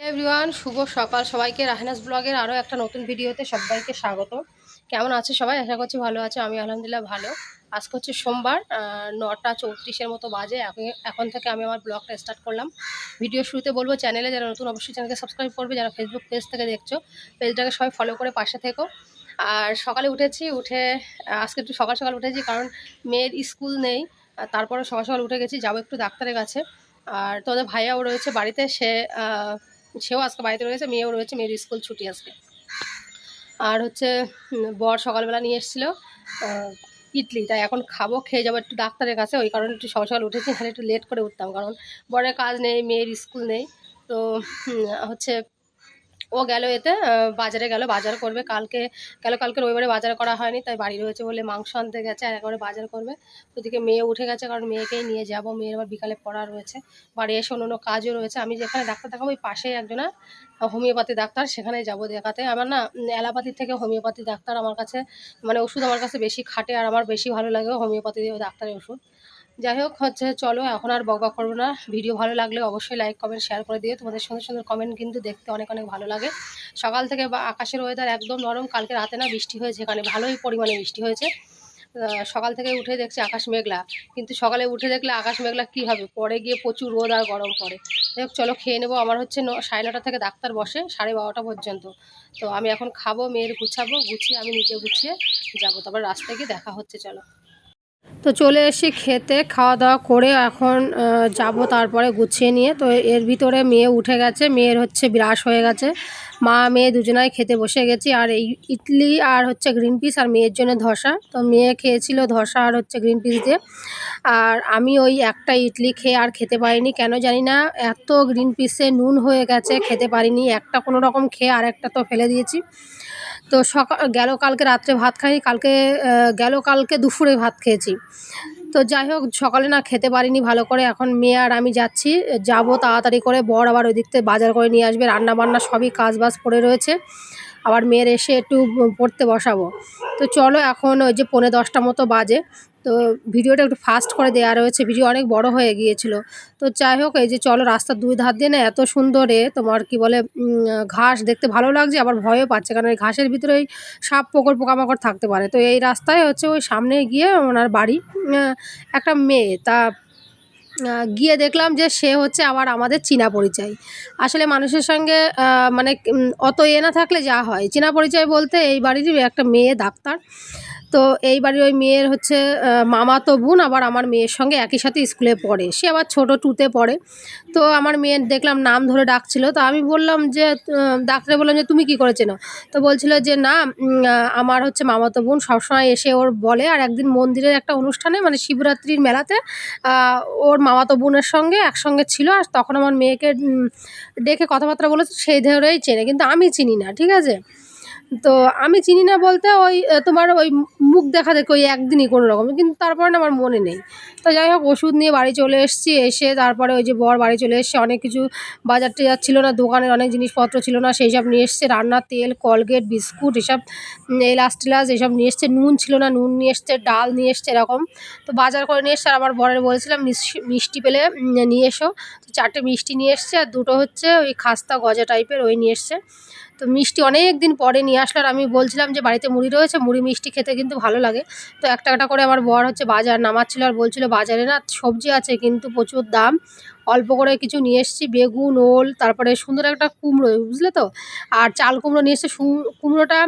Everyone শুভ সকাল। সবাইকে রাহেনাস ব্লগের আরও একটা নতুন ভিডিওতে সবাইকে স্বাগত। কেমন আছে সবাই? আশা করছি ভালো আছে, আমি আলহামদুলিল্লাহ ভালো। আজকে হচ্ছে সোমবার নটা চৌত্রিশের মতো বাজে। এখন- থেকে আমি আমার ব্লগটা স্টার্ট করলাম। ভিডিও শুরুতে বলব চ্যানেলে যারা নতুন, অবশ্যই চ্যানেলকে সাবস্ক্রাইব করবে। যারা ফেসবুক পেজ থেকে দেখছ পেজটাকে সবাই ফলো করে পাশে থেকো। আর সকালে উঠেছি, উঠে, আজকে একটু সকাল সকাল উঠেছি, কারণ মেয়ের স্কুল নেই। তারপরে সকাল সকাল উঠে গেছি, যাব একটু ডাক্তারের কাছে। আর তোদের ভাইয়াও রয়েছে বাড়িতে, সে সেও আজকে বাড়িতে রয়েছে, মেয়েও রয়েছে, মেয়ের স্কুল ছুটি আজকে। আর হচ্ছে বর সকালবেলা নিয়ে এসেছিল ইডলি। তাই এখন খাব, খেয়ে যাব একটু ডাক্তারের কাছে, ওই কারণে একটু সকাল সকাল উঠেছি তাহলে একটু লেট করে উঠতাম, কারণ বরের কাজ নেই, মেয়ের স্কুল নেই। তো হচ্ছে ও গেল এতে বাজারে গেল বাজার করবে। কালকে গেল কালকে রবিবারে বাজার করা হয়নি তাই বাড়ি রয়েছে বলে মাংস আনতে গেছে আর একবারে বাজার করবে। ওদিকে মেয়ে উঠে গেছে কারণ মেয়েকেই নিয়ে যাব। মেয়ের আবার বিকালে পড়া রয়েছে। বাড়ি এসে অন্য কাজও রয়েছে। আমি যেখানে ডাক্তার দেখাবো ওই পাশেই একজনা হোমিওপ্যাথি ডাক্তার সেখানে যাব দেখাতে। আমার না উম, অ্যালোপ্যাথির থেকে হোমিওপ্যাথি ডাক্তার আমার কাছে মানে ওষুধ আমার কাছে বেশি খাটে আর আমার বেশি ভালো লাগে হোমিওপ্যাথি ডাক্তারের ওষুধ। যাই হোক, হচ্ছে চলো, এখন আর বকবক করব না। ভিডিও ভালো লাগলে অবশ্যই লাইক কমেন্ট শেয়ার করে দিও। তোমাদের সুন্দর সুন্দর কমেন্ট কিন্তু দেখতে অনেক অনেক ভালো লাগে। সকাল থেকে বা আকাশের ওয়েদার একদম নরম, কালকে রাতে না বৃষ্টি হয়েছে এখানে, ভালোই পরিমাণে বৃষ্টি হয়েছে। সকাল থেকে উঠে দেখছি আকাশ মেঘলা। কিন্তু সকালে উঠে দেখলে আকাশ মেঘলা কী হবে? পরে গিয়ে প্রচুর রোদ আর গরম পড়ে। যাই হোক, চলো খেয়ে নেব। আমার হচ্ছে সাড়ে নটা থেকে ডাক্তার বসে, সাড়ে বারোটা পর্যন্ত। তো আমি এখন খাব, মেয়ের গুছাবো, গুছিয়ে আমি নিজে গুছিয়ে যাব। তারপর রাস্তায় গিয়ে দেখা হচ্ছে, চলো। তো চলে এসে খেতে, খাওয়া দাওয়া করে এখন যাব তারপরে গুছিয়ে নিয়ে। তো এর ভিতরে মেয়ে উঠে গেছে, মেয়ের হচ্ছে বিরাস হয়ে গেছে। মা, মেয়ে দুজনাই খেতে বসে গেছি। আর এই ইডলি আর হচ্ছে গ্রিন পিস আর মেয়ের জন্য ধসা। তো মেয়ে খেয়েছিল ধসা আর হচ্ছে গ্রিন পিস দিয়ে। আর আমি ওই একটা ইডলি খেয়ে আর খেতে পারিনি। কেন জানি না, এত গ্রিন পিসে নুন হয়ে গেছে, খেতে পারিনি। একটা কোনো রকম খেয়ে আর একটা তো ফেলে দিয়েছি। তো সকাল গেল কালকে রাত্রে ভাত খাই, কালকে গেলো কালকে দুপুরে ভাত খেয়েছি। তো যাই হোক, সকালে না খেতে পারিনি ভালো করে, এখন মেয়ে আর আমি যাচ্ছি, যাব তাড়াতাড়ি করে, বর আবার ওই দিক থেকে বাজার করে নিয়ে আসবে রান্না বান্না সবই কাজ বাজ পড়ে রয়েছে। আবার মেয়ের এসে একটু পড়তে বসাবো। তো চলো এখন ওই যে পৌনে দশটা মতো বাজে। তো ভিডিওটা একটু ফাস্ট করে দেওয়া রয়েছে। ভিডিও অনেক বড় হয়ে গিয়েছিল। তো যাই হোক, এই যে চলো রাস্তার দুই ধার দিয়ে না এত সুন্দরে তোমার কি বলে ঘাস দেখতে ভালো লাগছে, আবার ভয়ও পাচ্ছে। কারণ এই ঘাসের ভিতরে ওই সাপ, পোকর, পোকামাকড় থাকতে পারে। তো এই রাস্তায় হচ্ছে ওই সামনে গিয়ে ওনার বাড়ি। একটা মেয়ে, তা গিয়ে দেখলাম যে সে হচ্ছে আবার আমাদের চীনা পরিচয়। আসলে মানুষের সঙ্গে মানে অত এ না থাকলে যা হয়। চীনা পরিচয় বলতে এই বাড়িরই একটা মেয়ে, ডাক্তার। তো এই বাড়ির ওই মেয়ের হচ্ছে আহ, মামাতো বোন আবার আমার মেয়ের সঙ্গে একই সাথে স্কুলে পড়ে। সে আবার ছোট টুতে পড়ে। তো আমার মেয়ের দেখলাম নাম ধরে ডাকছিল। তো আমি বললাম যে ডাক্তারে বললাম যে তুমি কি করে চেনো? তো বলছিল যে না আমার হচ্ছে মামাতো বোন সবসময় এসে ওর বলে। আর একদিন মন্দিরের একটা অনুষ্ঠানে মানে শিবরাত্রির মেলাতে ওর মামাতো বোনের সঙ্গে একসঙ্গে ছিল। আর তখন আমার মেয়েকে ডেকে কথাবার্তা বলেছে সেই ধরেই চেনে। কিন্তু আমি চিনি না ঠিক আছে? তো আমি চিনি না বলতে ওই তোমার ওই মুখ দেখা দেখে ওই একদিনই কোনো রকম, কিন্তু তারপরে না আমার মনে নেই। তো যাই হোক, ওষুধ নিয়ে বাড়ি চলে এসেছি, এসে তারপরে ওই যে বর বাড়ি চলে এসছে, অনেক কিছু বাজার টাজার ছিল না, দোকানের অনেক জিনিসপত্র ছিল না, সেই সব নিয়ে এসছে রান্নার তেল, কলগেট, বিস্কুট, এসব এলাচ টেলাচ এসব নিয়ে এসছে, নুন ছিল না, নুন নিয়ে এসছে, ডাল নিয়ে এসছে, এরকম। তো বাজার করে নিয়ে এসছে, আর আমার বরের বলেছিলাম মিষ্টি পেলে নিয়ে এসো। তো চারটে মিষ্টি নিয়ে এসছে, আর দুটো হচ্ছে ওই খাস্তা গজা টাইপের ওই নিয়ে এসছে। তো মিষ্টি অনেক দিন পরে নিয়ে আসলো আর আমি বলছিলাম যে বাড়িতে মুড়ি রয়েছে, মুড়ি মিষ্টি খেতে কিন্তু ভালো লাগে। তো একটা একটা করে আমার বর হচ্ছে বাজার নামাচ্ছিল আর বলছিল, বাজারে না সবজি আছে কিন্তু প্রচুর দাম। অল্প করে কিছু নিয়ে এসেছি, বেগুন, ওল, তারপরে সুন্দর একটা কুমড়ো, বুঝলে তো? আর চাল কুমড়ো নিয়ে এসছে, সু- কুমড়োটা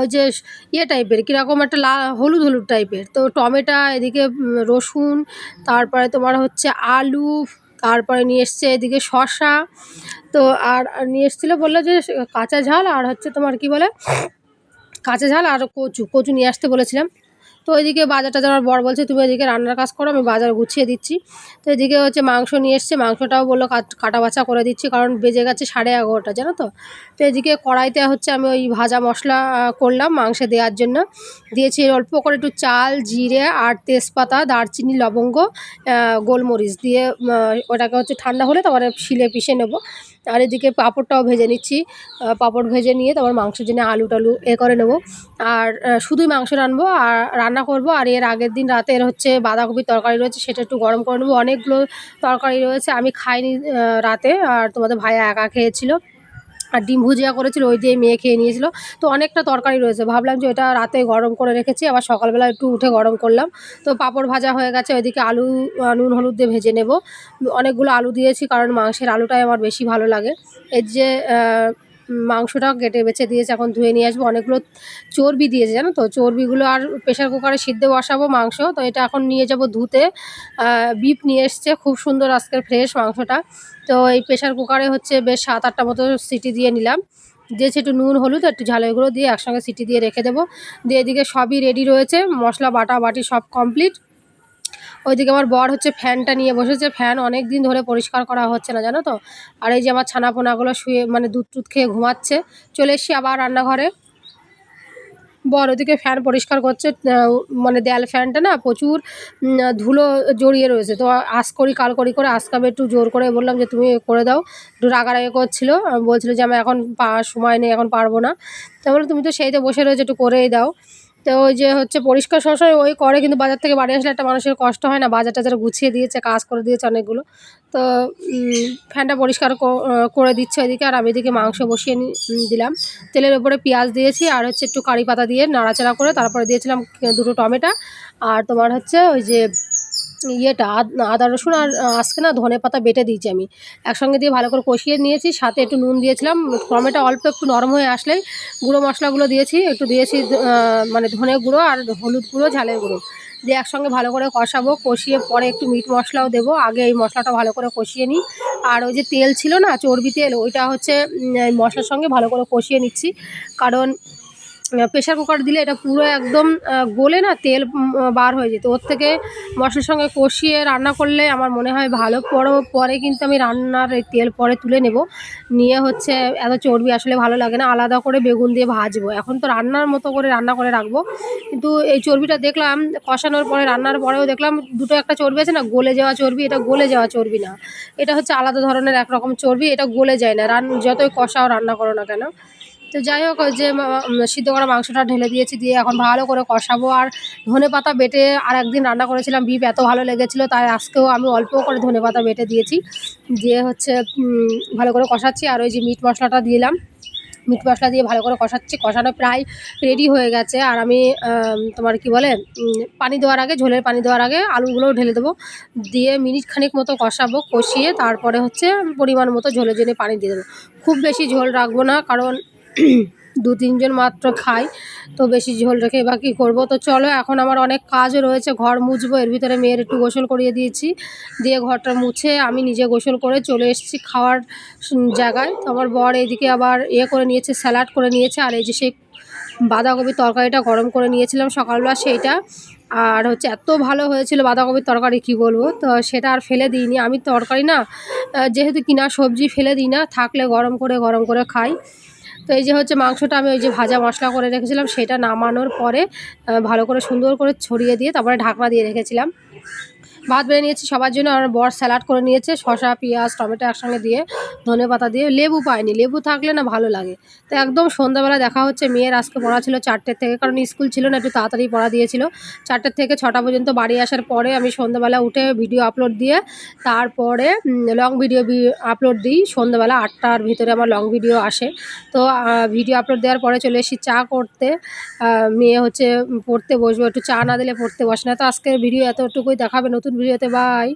ওই যে ইয়ে টাইপের, কীরকম একটা লা, হলুদ হলুদ টাইপের। তো টমেটো, এদিকে রসুন, তারপরে তোমার হচ্ছে আলু তারপরে নিয়ে এসছে এদিকে শশা তো আর নিয়ে এসেছিল বলল যে, কাঁচা ঝাল আর হচ্ছে তোমার কি বলে, কাঁচা ঝাল আর কচু। কচু নিয়ে আসতে বলেছিলাম। তো ওইদিকে বাজার টাজার আমার বর বলছে, তুমি এদিকে রান্নার কাজ করো, আমি বাজার গুছিয়ে দিচ্ছি। তো এদিকে হচ্ছে মাংস নিয়ে এসছে, মাংসটাও বলল, কাটা বাছা করে দিচ্ছি, কারণ বেজে গেছে সাড়ে এগারোটা, জানো তো? তো এদিকে কড়াইতে হচ্ছে আমি ওই ভাজা মশলা করলাম মাংসে দেওয়ার জন্য। দিয়েছি অল্প করে একটু চাল, জিরে আর তেজপাতা, দারচিনি, লবঙ্গ গোলমরিচ। দিয়ে ওটাকে হচ্ছে ঠান্ডা হলে তারপরে শিলে পিষে নেব। আর এদিকে পাঁপড়টাও ভেজে নিচ্ছি। পাঁপড় ভেজে নিয়ে তারপর মাংসের জন্য আলু টালু এ করে নেব। আর শুধুই মাংস রানবো আর রান্না করব। আর এর আগের দিন রাতের হচ্ছে বাঁধাকপির তরকারি রয়েছে, সেটা একটু গরম করে নেব। অনেকগুলো তরকারি রয়েছে, আমি খাইনি রাতে। আর তোমাদের ভাইয়া একা খেয়েছিল। আর ডিম ভুজিয়া করেছিল, ওই দিয়ে মেয়ে খেয়ে নিয়েছিল। তো অনেকটা তরকারি রয়েছে। ভাবলাম যে ওটা রাতে গরম করে রেখেছি, আবার সকালবেলা একটু উঠে গরম করলাম। তো পাঁপড় ভাজা হয়ে গেছে, ওইদিকে আলু নুন, হলুদ দিয়ে ভেজে নেব। অনেকগুলো আলু দিয়েছি, কারণ মাংসের আলুটাই আমার বেশি ভালো লাগে। এর যে আহ, মাংসটা কেটে বেছে দিয়েছে এখন ধুয়ে নিয়ে আসব। অনেকগুলো চর্বি দিয়েছে জানো তো? চর্বিগুলো আর প্রেশার কুকারে সিদ্ধ বসাবো মাংস। তো এটা এখন নিয়ে যাব ধুতে। বিপ নিয়ে এসছে খুব সুন্দর আজকের ফ্রেশ মাংসটা। তো এই প্রেশার কুকারে হচ্ছে বেশ সাত আটটা মতো সিটি দিয়ে নিলাম। দিয়েছি একটু নুন হলুদ একটু ঝালের গুঁড়ো দিয়ে একসঙ্গে সিটি দিয়ে রেখে দেবো। দিয়ে এদিকে সবই রেডি রয়েছে। মশলা বাটা বাটি সব কমপ্লিট ওইদিকে আমার বর হচ্ছে ফ্যানটা নিয়ে বসেছে, ফ্যান অনেক দিন ধরে পরিষ্কার করা হচ্ছে না, জানো তো? আর এই যে আমার ছানাপোনাগুলো শুয়ে মানে দুধ টুধ খেয়ে ঘুমাচ্ছে। চলে এসছি আবার রান্নাঘরে। বর ওদিকে ফ্যান পরিষ্কার করছে মানে দেয়াল ফ্যানটা না প্রচুর ধুলো জড়িয়ে রয়েছে। তো আস করি, কাল করি করে আজকাবে একটু জোর করে বললাম যে তুমি করে দাও। একটু রাগারাগি করছিল, বলছিল যে আমি এখন পা সময় নেই, এখন পারব না। তো বললাম তুমি তো সেইতে বসে রয়েছে, একটু করেই দাও। তো ওই যে হচ্ছে পরিষ্কার সবসময় ওই করে, কিন্তু বাজার থেকে বাড়ি আসলে একটা মানুষের কষ্ট হয় না। বাজারটা টাজার গুছিয়ে দিয়েছে, কাজ করে দিয়েছে অনেকগুলো। তো ফ্যানটা পরিষ্কার করে দিচ্ছে ওইদিকে, আর আমি এদিকে মাংস বসিয়ে দিলাম। তেলের উপরে পেঁয়াজ দিয়েছি, আর হচ্ছে একটু কারি পাতা দিয়ে নাড়াচাড়া করে তারপরে দিয়েছিলাম দুটো টমেটো। আর তোমার হচ্ছে ওই যে ইয়েটা, আদ- রসুন আর আজকে না ধনে পাতা বেটে দিয়েছি আমি। একসঙ্গে দিয়ে ভালো করে কষিয়ে নিয়েছি, সাথে একটু নুন দিয়েছিলাম, টমেটো অল্প একটু নরম হয়ে আসলেই গুঁড়ো মশলাগুলো দিয়েছি, একটু দিয়েছি মানে ধনে গুঁড়ো আর হলুদ গুঁড়ো, ঝালের গুঁড়ো। দিয়ে একসঙ্গে ভালো করে কষাবো, কষিয়ে পরে একটু মিট মশলাও দেবো, আগে এই মশলাটা ভালো করে কষিয়ে নিই। আর ওই যে তেল ছিল না, চর্বি তেল, ওইটা হচ্ছে মশলার সঙ্গে ভালো করে কষিয়ে নিচ্ছি, কারণ প্রেশার কুকার দিলে এটা পুরো একদম গলে না, তেল বার হয়ে যেত। ওর থেকে মশলার সঙ্গে কষিয়ে রান্না করলে আমার মনে হয় ভালো। পরে পরে কিন্তু আমি রান্নার তেল পরে তুলে নেব। নিয়ে হচ্ছে এত চর্বি আসলে ভালো লাগে না। আলাদা করে বেগুন দিয়ে ভাজবো। এখন তো রান্নার মতো করে রান্না করে রাখব। কিন্তু এই চর্বিটা দেখলাম, কষানোর পরে, রান্নার পরেও দেখলাম দুটো একটা চর্বি আছে না, গলে যাওয়া চর্বি, এটা গলে যাওয়া চর্বি না। এটা হচ্ছে আলাদা ধরনের একরকম চর্বি, এটা গলে যায় না। রান, যতই কষাও, রান্না করো না কেন। তো যাই হোক যে সিদ্ধ করা মাংসটা ঢেলে দিয়েছি, দিয়ে এখন ভালো করে কষাবো। আর ধনে পাতা বেটে আর একদিন রান্না করেছিলাম বিপ এত ভালো লেগেছিলো, তাই আজকেও আমি অল্প করে ধনে পাতা বেটে দিয়েছি। দিয়ে হচ্ছে ভালো করে কষাচ্ছি, আর ওই যে মিট মশলাটা দিলাম। মিট মশলা দিয়ে ভালো করে কষাচ্ছি, কষানো প্রায় রেডি হয়ে গেছে। আর আমি তোমার কি বলে পানি দেওয়ার আগে, ঝোলের পানি দেওয়ার আগে আলুগুলোও ঢেলে দেবো। দিয়ে মিনিট খানিক মতো কষাবো, কষিয়ে তারপরে হচ্ছে পরিমাণ মতো ঝোলের জন্য পানি দিয়ে দেবো। খুব বেশি ঝোল রাখব না, কারণ দু তিনজন মাত্র খাই, তো বেশি ঝোল রেখে বা কী করব? তো চলো, এখন আমার অনেক কাজও রয়েছে, ঘর মুছবো, এর ভিতরে মেয়ের একটু গোসল করিয়ে দিয়েছি, দিয়ে ঘরটা মুছে আমি নিজে গোসল করে চলে এসেছি খাওয়ার জায়গায়। তো আমার বর এইদিকে আবার ইয়ে করে নিয়েছে, স্যালাড করে নিয়েছে, আর এই যে সেই বাঁধাকপির তরকারিটা গরম করে নিয়েছিলাম সকালবেলা সেইটা। আর হচ্ছে এত ভালো হয়েছিল বাঁধাকপির তরকারি, কি বলব? তো সেটা আর ফেলে দিইনি। আমি তরকারি না যেহেতু কিনা সবজি ফেলে দিই না, থাকলে গরম করে গরম করে খাই। তো এই যে হচ্ছে মাংসটা আমি ওই যে ভাজা মশলা করে রেখেছিলাম, সেটা নামানোর পরে ভালো করে সুন্দর করে ছড়িয়ে দিয়ে তারপরে ঢাকনা দিয়ে রেখেছিলাম। ভাত বেড়ে নিয়েছি, সবার জন্য আর বর স্যালাড করে নিয়েছে, শসা, পেঁয়াজ, টমেটো একসঙ্গে দিয়ে, ধনে পাতা দিয়ে, লেবু পাইনি, লেবু থাকলে না ভালো লাগে। তো একদম সন্ধ্যাবেলা দেখা হচ্ছে, মেয়ের আজকে পড়া ছিল চারটের থেকে, কারণ স্কুল ছিল না, একটু তাড়াতাড়ি পড়া দিয়েছিল। চারটের থেকে ছটা পর্যন্ত বাড়ি আসার পরে আমি সন্ধ্যাবেলা উঠে ভিডিও আপলোড দিয়ে, তারপরে লং ভিডিও আপলোড দিই, সন্ধ্যাবেলা আটটার ভিতরে আমার লং ভিডিও আসে। তো ভিডিও আপলোড দেওয়ার পরে চলে এসেছি চা করতে মেয়ে হচ্ছে পড়তে বসবো, একটু চা না দিলে পড়তে বসে না। তো আজকের ভিডিও এতটুকুই, দেখাবে নতুন ভিডিওতে বাই